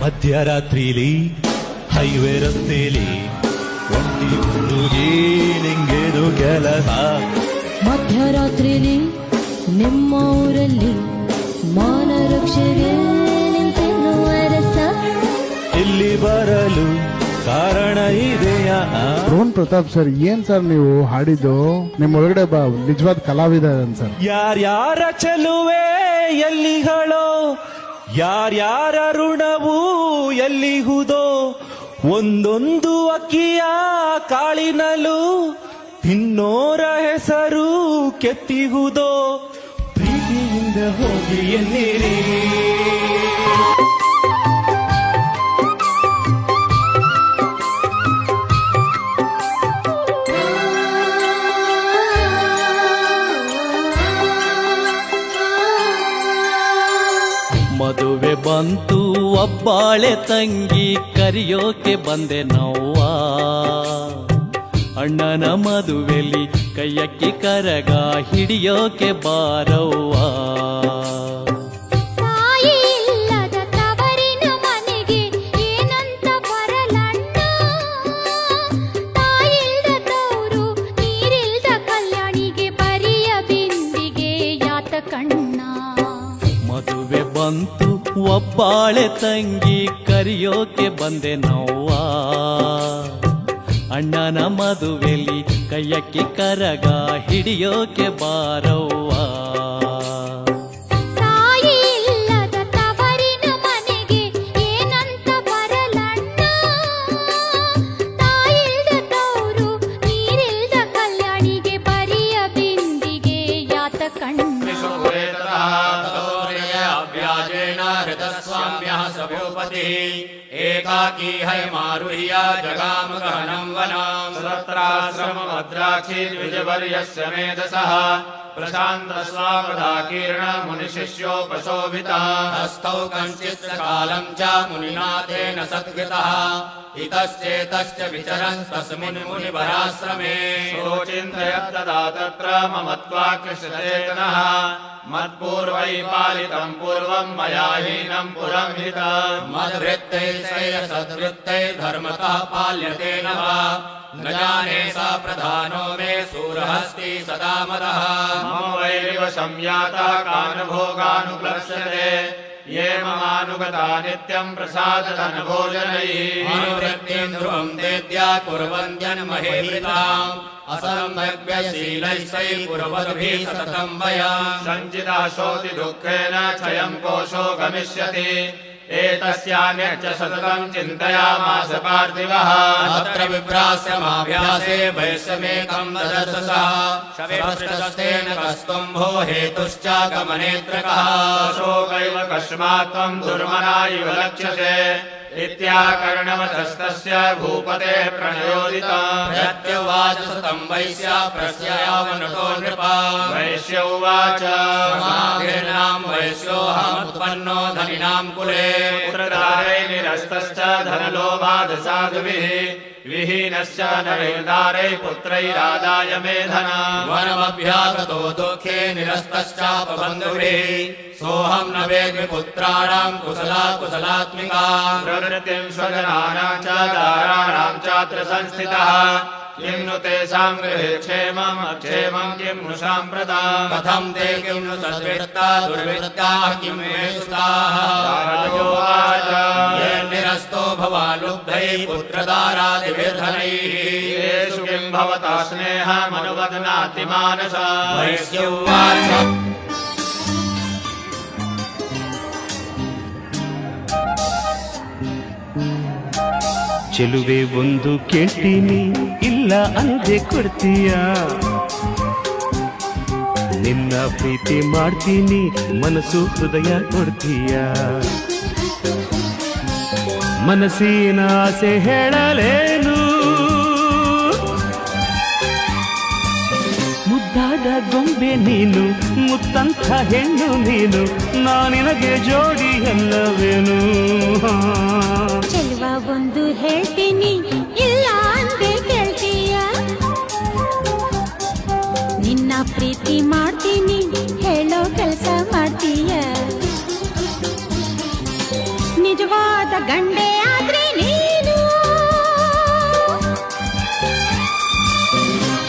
ಮಧ್ಯರಾತ್ರಿಲಿ highway ರಸ್ತೆಲಿ ಒಂಟಿ ಹುಡುಗಿ ನಿಂಗೇನು ಕೆಲಸ? ಮಧ್ಯರಾತ್ರಿಲಿ ನಿಮ್ಮ ಊರಲ್ಲಿ ಮಾನರಕ್ಷೆಗೆ ಇಲ್ಲಿ ಬರಲು ಕಾರಣ ಇದೆಯಾ? ರೋಹನ್ ಪ್ರತಾಪ್ ಸರ್ ಏನ್ ಸರ್ ನೀವು ಹಾಡಿದ್ದು? ನಿಮ್ ಒಳಗಡೆ ಬ ನಿಜವಾದ ಕಲಾವಿದ ಸರ್. ಯಾರ್ಯಾರ ಚೆಲುವೆ ಎಲ್ಲಿಗಳೋ ಯಾರ್ಯಾರ ಋಣವು ಎಲ್ಲಿಹುದೋ ಒಂದೊಂದು ಅಕ್ಕಿಯ ಕಾಳಿನಲು ತಿನ್ನೋರ ಹೆಸರು ಕೆತ್ತಿಹುದೋ ಪ್ರೀತಿಯಿಂದ ಹೋಗಿ ಎನ್ನಿರಿ. ತಂಗಿ ಕರಿಯೋಕೆ ಬಂದೆ ನೋವ ಅಣ್ಣನ ಮದುವೆಲಿ ಕೈಯಕ್ಕಿ ಕರಗ ಹಿಡಿಯೋಕೆ ಬಾರವ್ವ. ಒಬ್ಬಾಳೆ ತಂಗಿ ಕರಿಯೋಕೆ ಬಂದೆ ನೋವ್ವ. ಅಣ್ಣನ ಮದುವೆಲಿ ಕೈಯಕ್ಕೆ ಕರಗ ಹಿಡಿಯೋಕೆ ಬಾರವ್ವ. हैमारुह्य जगाम गहनम् वनाम् तत्राश्रमभद्राक्षी द्विजवर्यस्य मेधसः। प्रशान्तस्वापदाकीर्ण मुनिशिष्योपशोभितः हस्तौ कञ्चित् कालम् च मुनिना तेन सद्गतः। इतश्चेतश्च विचरन् तस्मिन् मुनिवराश्रमे। सोचिन्तयत्तदा तत्र ममत्वाकृष्णचेतनः मत्पूर्वै पालितम् पूर्वम् मया हीनम् पुरम् हित मद्वृत्तैः धर्मतः पाल्यते न। वा न जाने सा प्रधानो मे सूरहस्ति सदा मदः। मम वैरिव संयातः कानुभोगानुप्लक्ष्यते ये ममानुगता नित्यम् प्रसादधनभोजनैः अनुवृत्तिम् ध्रुवम् देद्या कुर्वन्त्यन्महेताम् असम्यग्व्यशीलैः कुर्वद्भिः सततम् वया सञ्चितः शोति दुःखेन क्षयम् कोशो गमिष्यति एतस्यान्यच्च सततम् चिन्तयामास पार्थिवः। विभ्रास्यमाभ्यासे वैश्यमेकम् ददर्शसः। शवेन कस्तुम्भो हेतुश्च गमनेत्रकः शोकैव कस्मात् त्वम् दुर्मना इव लक्ष्यसे इत्याकर्णवधस्तस्य इत्याकर्णमधस्तस्य भूपतेः प्रचोदिताम् वैश्च प्रत्या वैश्य उवाचनाम् वैश्योऽहम् वैश्योऽहमुत्पन्नो धनिनाम् कुले। पुत्रताय निरस्तश्च धनलोभाधसाधुभिः विहीनश्च नरेदारै पुत्रैरादाय मेधना वनमभ्यागतो दुःखे निरस्तश्चापबन्धुभिः। सोऽहम् न वेद्मि पुत्राणाम् कुशला कुशलात्मिका प्रवृत्तिम् स्वजनानाम् च दाराणाम् चात्र संस्थितः। किम् नु तेषाम् गृहे क्षेमम् अक्षेमम् किम् नु साम्प्रताम् कथम् ते किम् नु सद्वृत्ता दुर्वृत्ताः सुताः? राजोवाच ये निरस्तो भवालुब्धैः पुत्रदारादिभिर्धनैः। येषु किम् भवता स्नेहमनुवदनाति मानसा वैश्यौवाच ಚೆಲುವೆ ಒಂದು ಕೇಳ್ತೀನಿ, ಇಲ್ಲ ಅಂದೆ ಕೊಡ್ತೀಯ? ನಿನ್ನ ಪ್ರೀತಿ ಮಾಡ್ತೀನಿ, ಮನಸ್ಸು ಹೃದಯ ಕೊಡ್ತೀಯ? ಮನಸ್ಸಿನ ಆಸೆ ಹೇಳಲೇನು? ಮುದ್ದಾದ ಗೊಂಬೆ ನೀನು, ಮುತ್ತಂತ ಹೆಣ್ಣು ನೀನು, ನಾನಿನಗೆ ಜೋಡಿ ಎಲ್ಲವೇನು? ಒಂದು ಹೇಳ್ತೀನಿ. ಇಲ್ಲ ಅಂದೆ ಕೇಳ್ತೀಯ? ನಿನ್ನ ಪ್ರೀತಿ ಮಾಡ್ತೀನಿ. ಹೇಳೋ ಕೆಲಸ ಮಾಡ್ತೀಯ? ನಿಜವಾದ ಗಂಡೆ ಆದ್ರೆ ನೀನು?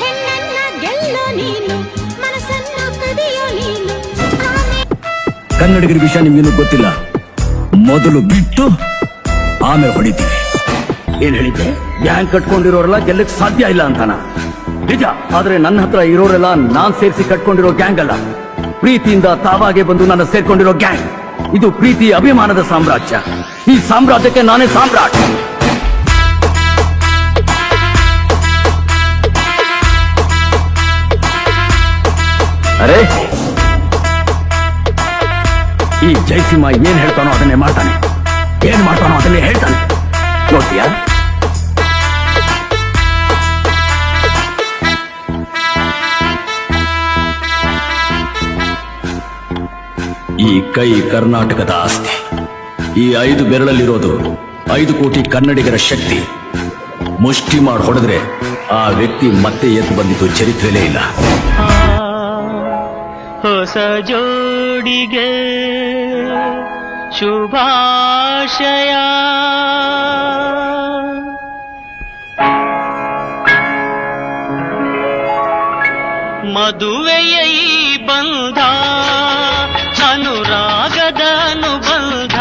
ಹೆಣ್ಣನ್ನ ಗೆಲ್ಲೋ ನೀನು? ಮನಸ್ಸನ್ನ ಕದಿಯೋ ನೀನು? ಕನ್ನಡಿಗರ ವಿಷಯ ನಿಮ್ಗೆ ಗೊತ್ತಿಲ್ಲ? ಮೊದಲು ಬಿಟ್ಟು ಆಮೇಲೆ ಹೊಡಿತೀವಿ ಏನ್ ಹೇಳಿದ್ರೆ ಗ್ಯಾಂಗ್ ಕಟ್ಕೊಂಡಿರೋರೆಲ್ಲ ಗೆಲ್ಲಕ್ ಸಾಧ್ಯ ಇಲ್ಲ ಅಂತಾನ. ನಿಜ, ಆದ್ರೆ ನನ್ನ ಹತ್ರ ಇರೋರೆಲ್ಲ ನಾನ್ ಸೇರಿಸಿ ಕಟ್ಕೊಂಡಿರೋ ಗ್ಯಾಂಗ್ ಅಲ್ಲ. ಪ್ರೀತಿಯಿಂದ ತಾವಾಗೆ ಬಂದು ನನ್ನ ಸೇರ್ಕೊಂಡಿರೋ ಗ್ಯಾಂಗ್. ಇದು ಪ್ರೀತಿ ಅಭಿಮಾನದ ಸಾಮ್ರಾಜ್ಯ. ಈ ಸಾಮ್ರಾಜ್ಯಕ್ಕೆ ನಾನೇ ಸಾಮ್ರಾಟ್. ಅರೆ! ಈ ಜೈಸಿಂಹ ಏನ್ ಹೇಳ್ತಾನೋ ಅದನ್ನೇ ಮಾಡ್ತಾನೆ. ಏನ್ ಮಾಡ್ತಾನೋ ಅದನ್ನೇ ಹೇಳ್ತಾನೆ. ನೋಡ್ತೀಯಾ? ಈ ಕೈ ಕರ್ನಾಟಕದ ಆಸ್ತಿ. ಈ ಐದು ಬೆರಳಲ್ಲಿರೋದು ಐದು ಕೋಟಿ ಕನ್ನಡಿಗರ ಶಕ್ತಿ. ಮುಷ್ಟಿ ಮಾಡಿ ಹೊಡೆದ್ರೆ ಆ ವ್ಯಕ್ತಿ ಮತ್ತೆ ಎದ್ದು ಬಂದಿದ್ದು ಚರಿತ್ರೆಲೇ ಇಲ್ಲ. ಹೊಸ ಜೋಡಿಗೆ ಶುಭಾಶಯ ಮದುವೆಯ ಈ ಬಂಧ ಅನುರಾಗದ ಅನುಬಂಧ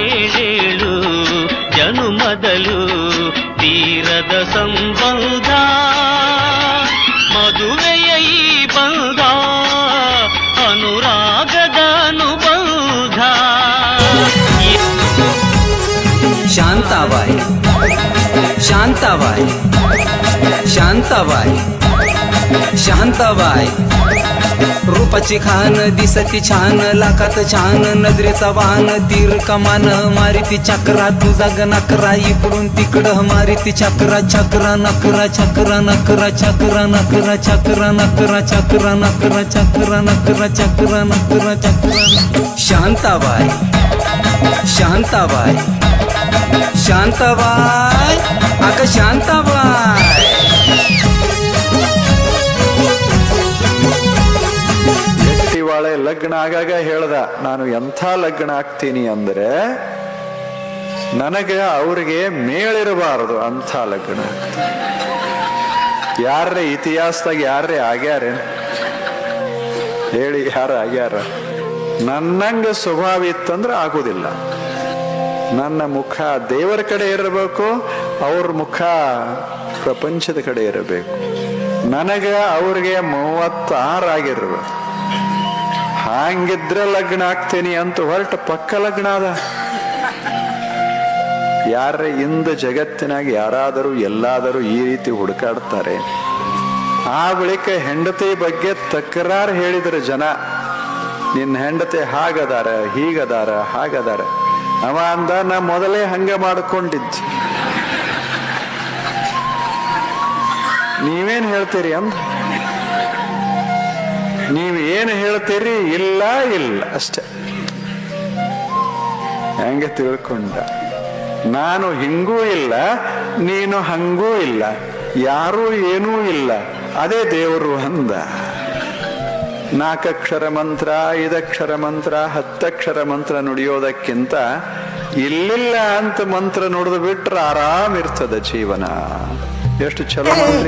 ಏಳೇಳು ಜನುಮದಲು ತೀರದ ಸಂಬಂಧ ಮದುವೆಯ ಈ ಬಂಧ शांताबाई. शांताबाई. शांताबाई. शांताबाई. रूपाची खान दिसती छान लाखात छान नजरेचा वाहन तीर कमान मारिती चक्रा तुझा ग नकरा इकडून तिकडं मारिती चक्रा चक्रा नकरा चक्रा नकरा चक्रा नकरा चक्रा नकरा चक्रा नकरा चक्रा नकरा चक्रा नकरा चक्रा. शांताबाई. शांताबाई. ಶಾಂತಬಾಯ್ ಅಕ್ಕ ಶಾಂತವಾಯ್. ಗಟ್ಟಿವಾಳೆ ಲಗ್ನ ಆಗಾಗ ಹೇಳ್ದ, ನಾನು ಎಂಥ ಲಗ್ನ ಆಗ್ತೀನಿ ಅಂದ್ರೆ, ನನಗೆ ಅವ್ರಿಗೆ ಮೇಳಿರಬಾರದು ಅಂಥ ಲಗ್ನ. ಯಾರ್ರೆ ಇತಿಹಾಸದಾಗ ಯಾರೇ ಆಗ್ಯಾರ? ಹೇಳಿ ಯಾರ ಆಗ್ಯಾರ? ನನ್ನಂಗ ಸ್ವಭಾವ ಇತ್ತಂದ್ರೆ ಆಗುದಿಲ್ಲ. ನನ್ನ ಮುಖ ದೇವರ ಕಡೆ ಇರಬೇಕು, ಅವ್ರ ಮುಖ ಪ್ರಪಂಚದ ಕಡೆ ಇರಬೇಕು. ನನಗೆ ಅವ್ರಿಗೆ ಮೂವತ್ತಾರಾಗಿರ್ಬೇಕು ಹಾಂಗಿದ್ರೆ ಲಗ್ನ ಆಗ್ತೀನಿ ಅಂತ ಹೊರಟ ಪಕ್ಕ ಲಗ್ನ ಅದ. ಯಾರ ಇಂದು ಜಗತ್ತಿನಾಗ ಯಾರಾದರೂ ಎಲ್ಲಾದರೂ ಈ ರೀತಿ ಹುಡುಕಾಡ್ತಾರೆ. ಆ ಬಳಿಕ ಹೆಂಡತಿ ಬಗ್ಗೆ ತಕರಾರು ಹೇಳಿದ್ರು ಜನ. ನಿನ್ನ ಹೆಂಡತಿ ಹಾಗದಾರ, ಹೀಗದಾರ, ಹಾಗದಾರ. ಅವ ಅಂದ ನಾ ಮೊದಲೇ ಹಂಗೆ ಮಾಡ್ಕೊಂಡಿದ್ದು. ನೀವೇನ್ ಹೇಳ್ತೀರಿ ಅಂದ? ನೀವು ಏನು ಹೇಳ್ತೀರಿ? ಇಲ್ಲ ಇಲ್ಲ, ಅಷ್ಟೆ. ಹೆಂಗೆ ತಿಳ್ಕೊಂಡ? ನಾನು ಹಿಂಗೂ ಇಲ್ಲ, ನೀನು ಹಂಗೂ ಇಲ್ಲ, ಯಾರೂ ಏನೂ ಇಲ್ಲ, ಅದೇ ದೇವರು ಅಂದ. ನಾಲ್ಕಕ್ಷರ ಮಂತ್ರ ಐದಕ್ಷರ ಮಂತ್ರ ಹತ್ತಕ್ಷರ ಮಂತ್ರ ನುಡಿಯೋದಕ್ಕಿಂತ ಇಲ್ಲಿಲ್ಲ ಅಂತ ಮಂತ್ರ ನುಡಿದು ಬಿಟ್ರೆ ಆರಾಮಿರ್ತದೆ ಜೀವನ. ಎಷ್ಟು ಚಲೋ ಮಂತ್ರ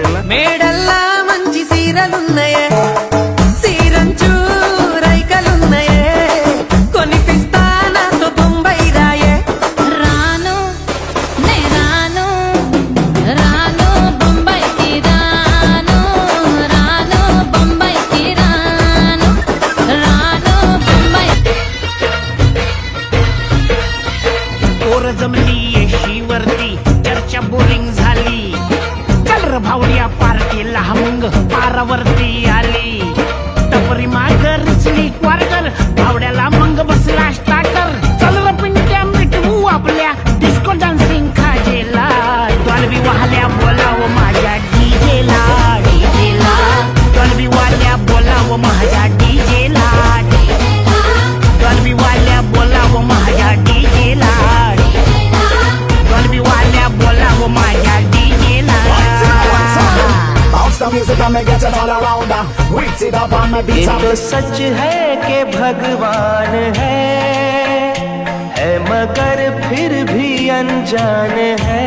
अनजान है।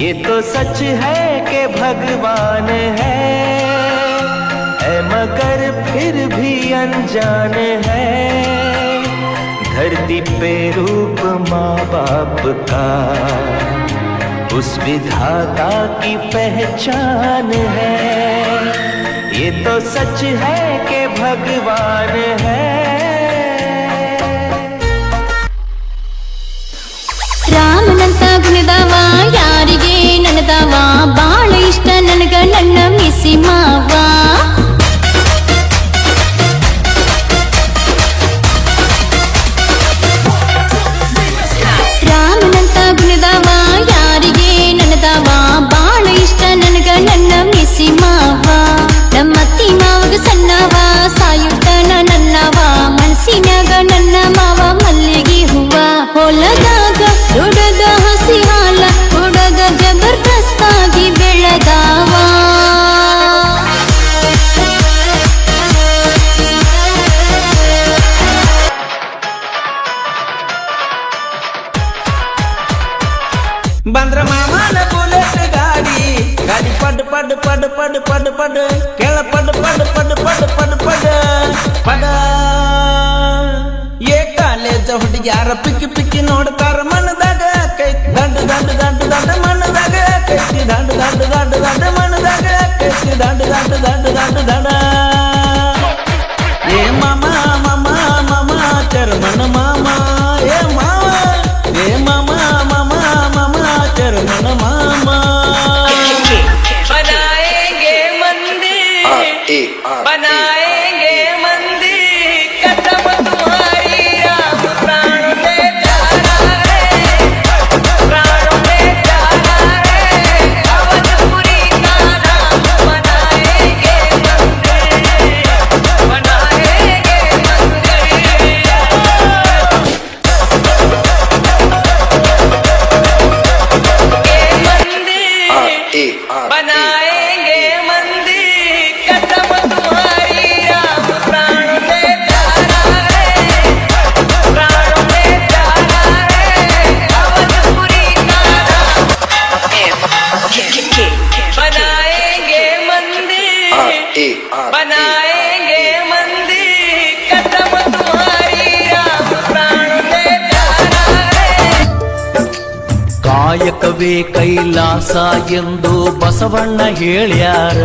ये तो सच है कि भगवान है। है मगर फिर भी अनजान है। धरती पे रूप माँ बाप का, उस विधाता की पहचान है। ये तो सच है कि भगवान है। ಗುಣದವ ಯಾರಿಗೆ ನನದವ? ಬಾಳ ಇಷ್ಟ ನನಗ ನನ್ನ ಮಿಸಿ ಮಾವ. ಕಾಯಕವೇ ಕೈಲಾಸ ಎಂದು ಬಸವಣ್ಣ ಹೇಳ್ಯಾರ.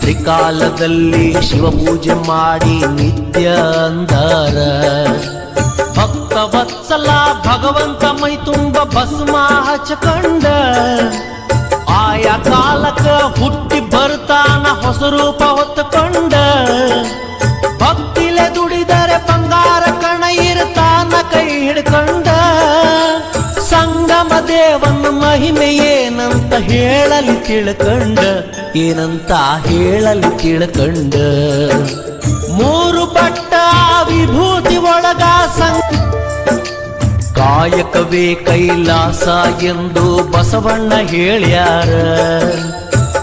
ತ್ರಿಕಾಲದಲ್ಲಿ ಶಿವಪೂಜೆ ಮಾಡಿ ನಿತ್ಯ ಅಂದಾರ. ಭಕ್ತ ವತ್ಸಲ ಭಗವಂತ ಮೈ ತುಂಬ ಭಸ್ಮ ಹಚ್ಚಕೊಂಡ ಆಯಾ ಕಾಲಕ್ಕ ಹುಟ್ಟಿ ಬರ್ತಾನ ಹೊಸ ರೂಪ ಹೊತ್ತುಕೊಂಡ. ದೇವನ ಏನಂತ ಹೇಳಲಿ ತಿಳ್ಕಂಡ, ಏನಂತ ಹೇಳಲು ತಿಳ್ಕಂಡ. ಮೂರು ಪಟ್ಟ ವಿಭೂತಿ ಒಳಗ ಸಂಗ ಕಾಯಕವೇ ಕೈಲಾಸ ಎಂದು ಬಸವಣ್ಣ ಹೇಳ್ಯಾರ.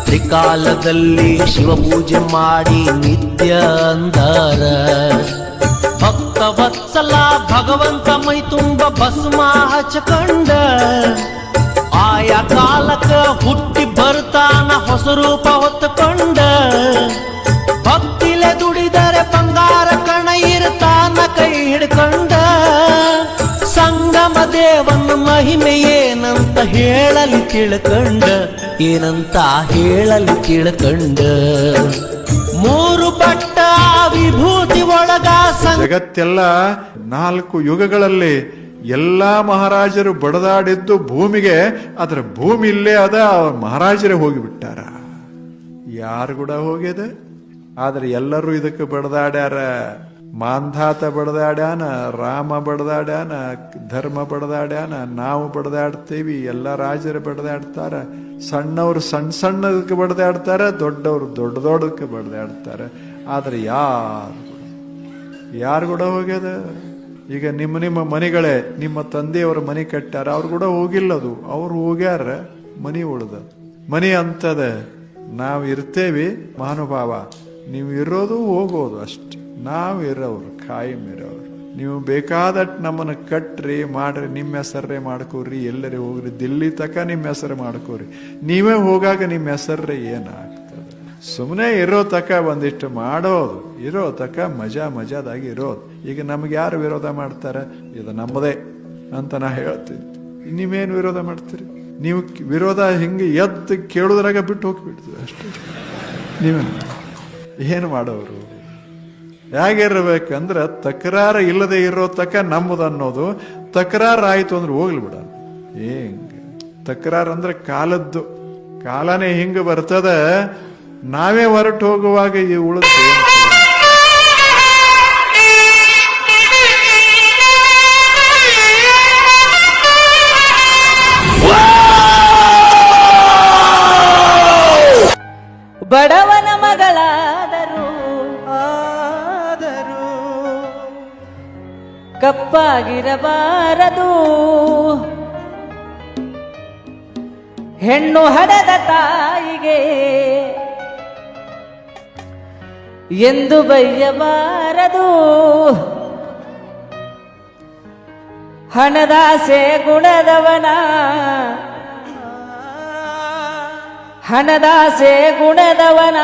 ತ್ರಿಕಾಲದಲ್ಲಿ ಶಿವಪೂಜೆ ಮಾಡಿ ನಿತ್ಯ ಅಂದಾರ. ವತ್ಸಲ ಭಗವಂತ ಮೈ ತುಂಬ ಭಸ್ಮ ಹಚ್ಚಕೊಂಡ ಆಯಾ ಕಾಲಕ್ಕ ಹುಟ್ಟಿ ಬರ್ತಾನ ಹೊಸ ರೂಪ ಹೊತ್ತುಕೊಂಡ. ಭಕ್ತಿಲೆ ದುಡಿದರೆ ಬಂಗಾರ ಕಣ ಇರ್ತಾನ ಕೈ ಹಿಡ್ಕೊಂಡ. ಸಂಗಮ ದೇವನ ಮಹಿಮೆ ಏನಂತ ಹೇಳಲಿ ತಿಳ್ಕಂಡ. ಏನಂತ ಹೇಳಲಿ ತಿಳ್ಕಂಡ. ಮೂರು ಪಟ್ಟ ಒಳಗ ಜಗತ್ತೆಲ್ಲ ನಾಲ್ಕು ಯುಗಗಳಲ್ಲಿ ಎಲ್ಲಾ ಮಹಾರಾಜರು ಬಡದಾಡಿದ್ದು ಭೂಮಿಗೆ ಅದರ ಭೂಮಿ ಇಲ್ಲೇ ಅದ ಮಹಾರಾಜರೇ ಹೋಗಿಬಿಟ್ಟಾರ. ಯಾರು ಕೂಡ ಹೋಗ್ಯದ? ಆದ್ರೆ ಎಲ್ಲರೂ ಇದಕ್ಕೆ ಬಡದಾಡ್ಯಾರ. ಮಾಂಧಾತ ಬಡದಾಡ್ಯಾನ, ರಾಮ ಬಡದಾಡ್ಯಾನ, ಧರ್ಮ ಬಡದಾಡ್ಯಾನ, ನಾವು ಬಡದಾಡ್ತೀವಿ, ಎಲ್ಲ ರಾಜರು ಬಡದಾಡ್ತಾರ. ಸಣ್ಣವರು ಸಣ್ಣ ಸಣ್ಣದಕ್ಕೆ ಬಡದಾಡ್ತಾರ, ದೊಡ್ಡವರು ದೊಡ್ಡ ದೊಡ್ಡದಕ್ಕೆ ಬಡದಾಡ್ತಾರೆ. ಆದ್ರೆ ಯಾರು ಯಾರು ಕೂಡ ಹೋಗ್ಯದ? ಈಗ ನಿಮ್ಮ ನಿಮ್ಮ ಮನೆಗಳೇ, ನಿಮ್ಮ ತಂದೆಯವರ ಮನೆ ಕಟ್ಟಾರ ಅವ್ರು ಕೂಡ ಹೋಗಿಲ್ಲದು. ಅವ್ರು ಹೋಗ್ಯಾರ, ಮನಿ ಉಳ್ದ. ಮನಿ ಅಂತದ, ನಾವು ಇರ್ತೇವಿ ಮಹಾನುಭಾವ. ನೀವು ಇರೋದು ಹೋಗೋದು ಅಷ್ಟೆ. ನಾವು ಇರೋರು ಕಾಯಂ ಇರೋರು. ನೀವು ಬೇಕಾದಟ್ ನಮ್ಮನ್ನ ಕಟ್ಟ್ರಿ ಮಾಡ್ರಿ, ನಿಮ್ಮ ಹೆಸರ್ರೆ ಮಾಡ್ಕೋರಿ, ಎಲ್ಲರೇ ಹೋಗ್ರಿ, ದಿಲ್ಲಿ ತಕ ನಿಮ್ಮ ಹೆಸರು ಮಾಡ್ಕೋರಿ. ನೀವೇ ಹೋಗಾಗ ನಿಮ್ಮ ಹೆಸರೇ ಏನಾಗ್ತದೆ ಸುಮ್ಮನೆ ಇರೋ ತಕ ಒಂದಿಷ್ಟು ಮಾಡೋದು. ಇರೋ ತಕ ಮಜಾ ಮಜಾದಾಗಿ ಇರೋದು. ಈಗ ನಮ್ಗೆ ಯಾರು ವಿರೋಧ ಮಾಡ್ತಾರೆ? ಇದು ನಮ್ಮದೇ ಅಂತ ನಾ ಹೇಳ್ತೀನಿ. ನೀವೇನು ವಿರೋಧ ಮಾಡ್ತೀರಿ? ನೀವು ವಿರೋಧ ಹಿಂಗೆ ಎದ್ದು ಕೇಳೋದ್ರಾಗ ಬಿಟ್ಟು ಹೋಗಿಬಿಡ್ತೀವಿ ಅಷ್ಟೇ. ನೀವೇನು ಏನು ಮಾಡೋರು? ಹೇಗಿರ್ಬೇಕಂದ್ರೆ ತಕರಾರು ಇಲ್ಲದೆ ಇರೋ ತಕ ನಮ್ಮದು ಅನ್ನೋದು. ತಕರಾರು ಆಯಿತು ಅಂದ್ರೆ ಹೋಗ್ಲಿ ಬಿಡ. ಹೆಂಗೆ ತಕರಾರು ಅಂದ್ರೆ ಕಾಲದ್ದು. ಕಾಲನೇ ಹಿಂಗೆ ಬರ್ತದ. ನಾವೇ ಹೊರಟು ಹೋಗುವಾಗ ಈ ಉಳಿದು ಬಡವನ ಮಗಳಾದರೂ ಆದರೂ ಕಪ್ಪಾಗಿರಬಾರದು. ಹೆಣ್ಣು ಹಡದ ತಾಯಿಗೆ ಎಂದು ಬಯ್ಯಬಾರದು. ಹಣದಾಸೆ ಗುಣದವನ. ಹಣದಾಸೆ ಗುಣದವನ.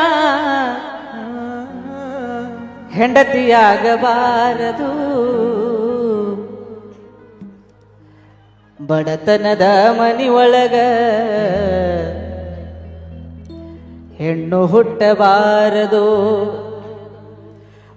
ಹೆಂಡತಿಯಾಗಬಾರದು. ಬಡತನದ ಮನಿ ಒಳಗ ಹೆಣ್ಣು ಹುಟ್ಟಬಾರದು.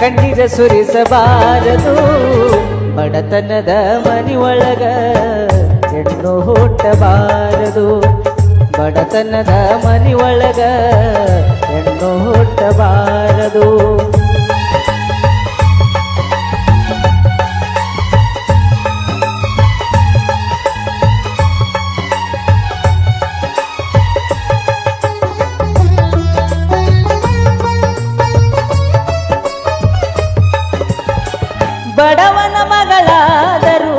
ಕಣ್ಣೀರ ಸುರಿಸಬಾರದು. ಬಡತನದ ಮನೆಯೊಳಗ ಹೆಣ್ಣು ಹುಟ್ಟಬಾರದು. ಬಡತನದ ಮನೆಯೊಳಗ ಹೆಣ್ಣು ಹುಟ್ಟಬಾರದು. ಬಡವನ ಮಗಳಾದರೂ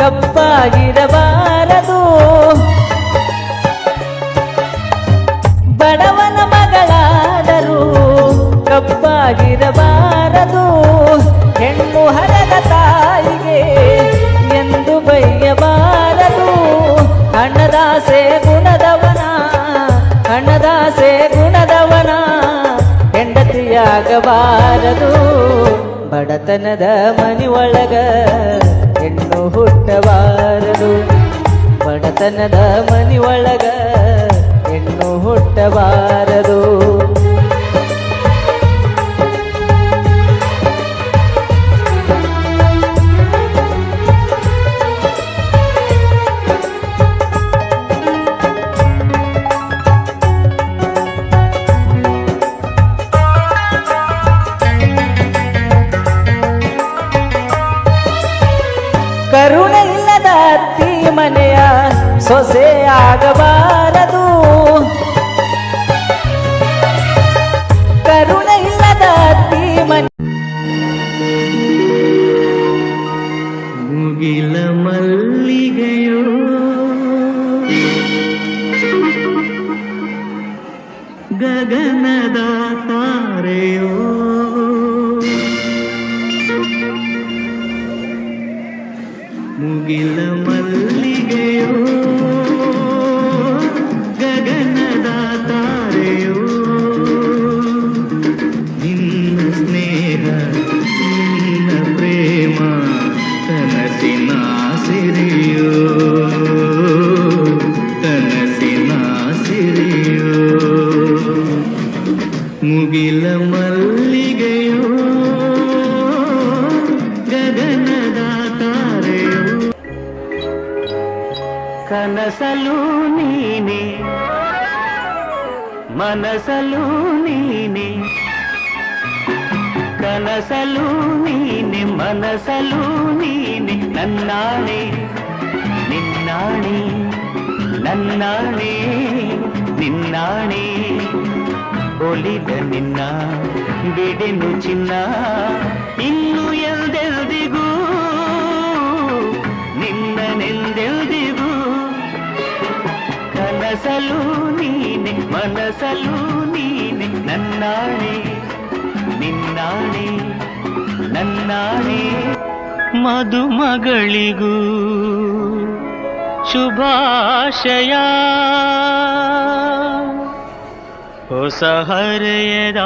ಕಪ್ಪಾಗಿರಬಾರದು ಬಡವನ ಮಗಳಾದರೂ ಕಪ್ಪಾಗಿರಬಾರದು ಹೆಣ್ಣು ಹರದ ತಾಯಿಗೆ ಎಂದು ಬೈಯಬಾರದು. ಅಣ್ಣದಾಸೆ ಗುಣದವನ ಅಣ್ಣದಾಸೆ ಗುಣದವನ, ಹೆಂಡತಿಯಾಗಬಾರದು. ಬಡತನದ ಮನೆಯೊಳಗ ಹೆಣ್ಣು ಹುಟ್ಟಬಾರದು. ಬಡತನದ ಮನೆಯೊಳಗ ಹೆಣ್ಣು ಹುಟ್ಟಬಾರದು. Você é agora ಬಿಡೆನು ಚಿನ್ನ. ಇನ್ನು ಎಲ್ದೆಲ್ದಿಗೂ ನಿನ್ನನೆಂದೆಲ್ದಿಗೂ ಕನಸಲು ನೀನೆ ಮನಸಲು ನೀನೆ ನನ್ನಾಣೆ ನಿನ್ನಾಣೆ ನನ್ನಾಣೆ. ಮಧುಮಗಳಿಗೂ ಶುಭಾಶಯ. ಹೊಸ ಹರೆಯದ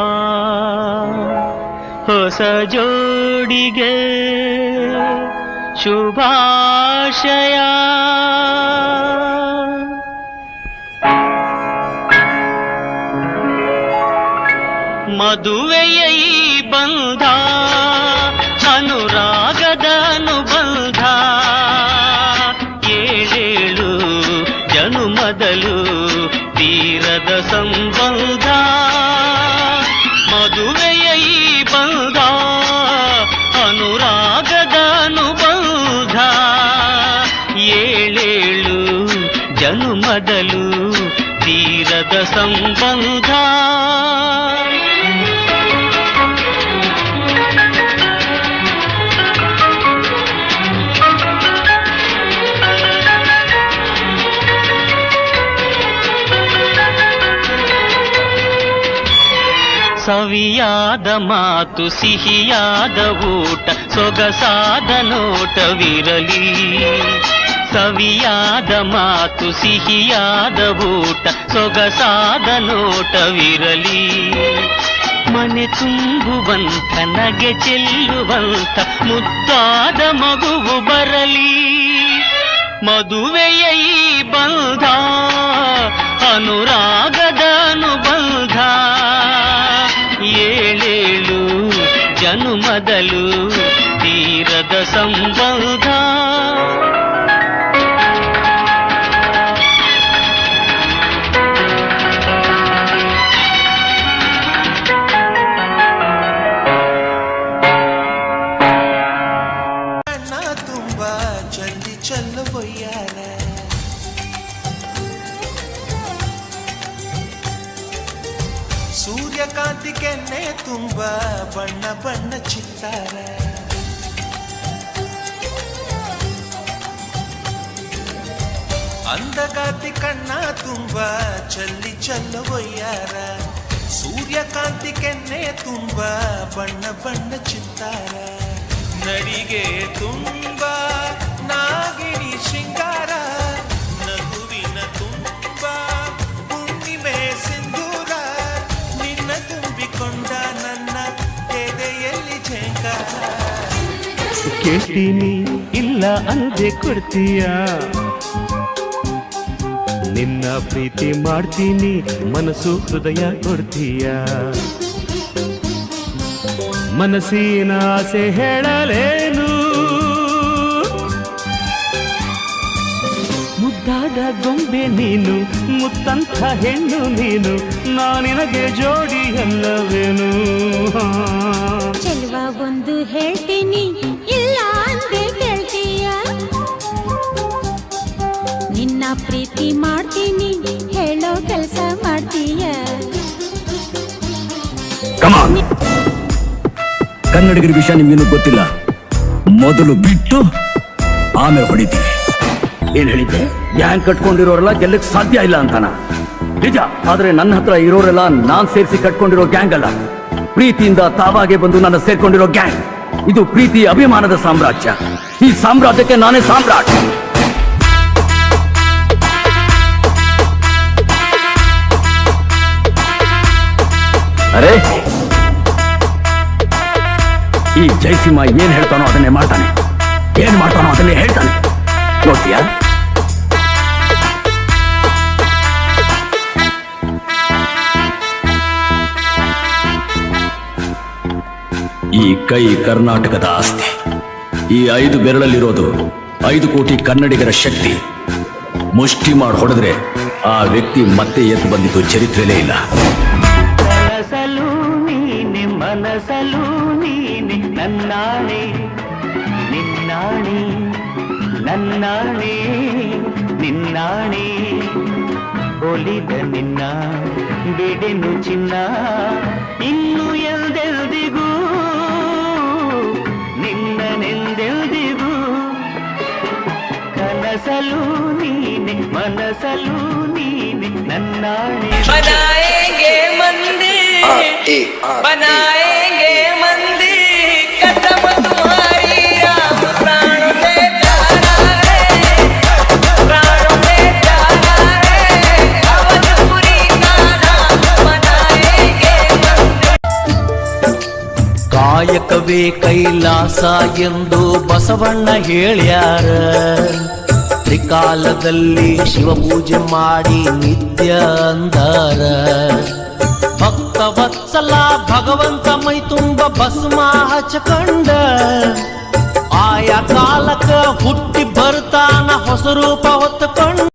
ಹೊಸ ಜೋಡಿಗೆ ಶುಭಾಶಯ. ಮದುವೆಯ ಈ ಬಂಧ ಅನುರಾಗದ ತೀರದ ಸಂಬಂಧ ಸವಿಯಾದ ಮಾತು ಸಿಹಿಯಾದ ಊಟ ಸೊಗಸಾದ ನೋಟವಿರಲಿ ಸವಿಯಾದ ಮಾತು, ಸಿಹಿಯಾದ ಊಟ, ಸೊಗಸಾದ ನೋಟವಿರಲಿ. ಮನೆ ತುಂಬುವಂತ ನಗೆ ಚೆಲ್ಲುವಂತ ಮುದ್ದಾದ ಮಗುವು ಬರಲಿ. ಮದುವೆಯ ಈ ಬಂಧ, ಅನುರಾಗದ ಅನುಬಂಧ. ಏಳೇಳು ಜನುಮದಲು, ತೀರದ ಸಂಬಂಧ. ಚಿತ್ತಾರ ಅಂದಗಾತಿ ಕಣ್ಣ ತುಂಬ ಚಲ್ಲಿ ಚೆಲ್ಲುವಯ್ಯಾರ ಸೂರ್ಯಕಾಂತಿ ಕೆನ್ನೆ ತುಂಬ ಬಣ್ಣ ಬಣ್ಣ ಚಿತ್ತಾರ. ನಡಿಗೆ ತುಂಬ ಕೇಳ್ತೀನಿ. ಇಲ್ಲ ಅಂದೆ ಕೊಡ್ತೀಯ? ನಿನ್ನ ಪ್ರೀತಿ ಮಾಡ್ತೀನಿ, ಮನಸ್ಸು ಹೃದಯ ಕೊಡ್ತೀಯ? ಮನಸ್ಸಿನ ಆಸೆ ಹೇಳಲೇನು? ಮುದ್ದಾದ ಗೊಂಬೆ ನೀನು, ಮುತ್ತಂಥ ಹೆಣ್ಣು ನೀನು, ನಾನಿನಗೆ ಜೋಡಿ ಎಲ್ಲವೇನು? ಒಂದು ಹೇಳ್ತೀನಿ, ಇಲ್ಲ ಅಂದೆ ಕೇಳ್ತೀಯ? ನಿನ್ನ ಪ್ರೀತಿ ಮಾಡ್ತೀನಿ, ಹೇಳೋ ಕೆಲಸ ಮಾಡ್ತೀಯ? ಕನ್ನಡಿಗರ ವಿಷಯ ನಿಮ್ಗೇನು ಗೊತ್ತಿಲ್ಲ? ಮೊದಲು ಬಿಟ್ಟು ಆಮೇಲೆ ಹೊಡಿತೀನಿ. ಏನ್ ಹೇಳಿದ್ದೆ? ಗ್ಯಾಂಗ್ ಕಟ್ಕೊಂಡಿರೋರೆಲ್ಲ ಗೆಲ್ಲಕ್ ಸಾಧ್ಯ ಇಲ್ಲ ಅಂತಾನ. ನಿಜ, ಆದ್ರೆ ನನ್ನ ಹತ್ರ ಇರೋರೆಲ್ಲ ನಾನ್ ಸೇರಿಸಿ ಕಟ್ಕೊಂಡಿರೋ ಗ್ಯಾಂಗ್ ಅಲ್ಲ. ಪ್ರೀತಿಯಿಂದ ತಾವಾಗೆ ಬಂದು ನನ್ನ ಸೇರ್ಕೊಂಡಿರೋ ಗ್ಯಾಂಗ್. ಇದು ಪ್ರೀತಿ ಅಭಿಮಾನದ ಸಾಮ್ರಾಜ್ಯ. ಈ ಸಾಮ್ರಾಜ್ಯಕ್ಕೆ ನಾನೇ ಸಾಮ್ರಾಟ್. ಅರೆ! ಈ ಜಯಸಿಂಹ ಏನ್ ಹೇಳ್ತಾನೋ ಅದನ್ನೇ ಮಾಡ್ತಾನೆ. ಏನ್ ಮಾಡ್ತಾನೋ ಅದನ್ನೇ ಹೇಳ್ತಾನೆ. ನೋಡ್ತೀಯಾ? ಈ ಕೈ ಕರ್ನಾಟಕದ ಆಸ್ತಿ. ಈ ಐದು ಬೆರಳಲ್ಲಿರೋದು ಐದು ಕೋಟಿ ಕನ್ನಡಿಗರ ಶಕ್ತಿ. ಮುಷ್ಟಿ ಮಾಡಿ ಹೊಡೆದ್ರೆ ಆ ವ್ಯಕ್ತಿ ಮತ್ತೆ ಎದ್ದು ಬಂದಿದ್ದು ಚರಿತ್ರೆಲೇ ಇಲ್ಲ. ಮನಸಲು ನೀನೆ ಮನಸಲು ನೀನೆ, ನನ್ನಾಣೆ, ನಿನ್ನಾಣೆ ನನ್ನಾಣೆ, ನಿನ್ನಾಣೆ. ಒಲಿದ ನಿನ್ನ, ಬಿಡೆನು ಚಿನ್ನ, ಇನ್ನು ಎಲ್ದೆಲ್ದಿಗೂ ಮನಸಲು ನೀನೆ ಮನಸಲು ಕಾಯಕವೇ ಕೈಲಾಸ ಎಂದು ಬಸವಣ್ಣ ಹೇಳ್ಯಾರ. ತ್ರಿಕಾಲದಲ್ಲಿ ಶಿವಪೂಜೆ ಮಾಡಿ ನಿತ್ಯ ಅಂದರ. ಭಕ್ತ ವತ್ಸಲ, ಭಗವಂತ ಮೈ ತುಂಬ ಭಸ್ಮ ಹಚ್ಚಕೊಂಡ ಆಯಾ ಕಾಲಕ ಹುಟ್ಟಿ ಬರ್ತಾನ ಹೊಸ ರೂಪ ಹೊತ್ತಕೊಂಡ.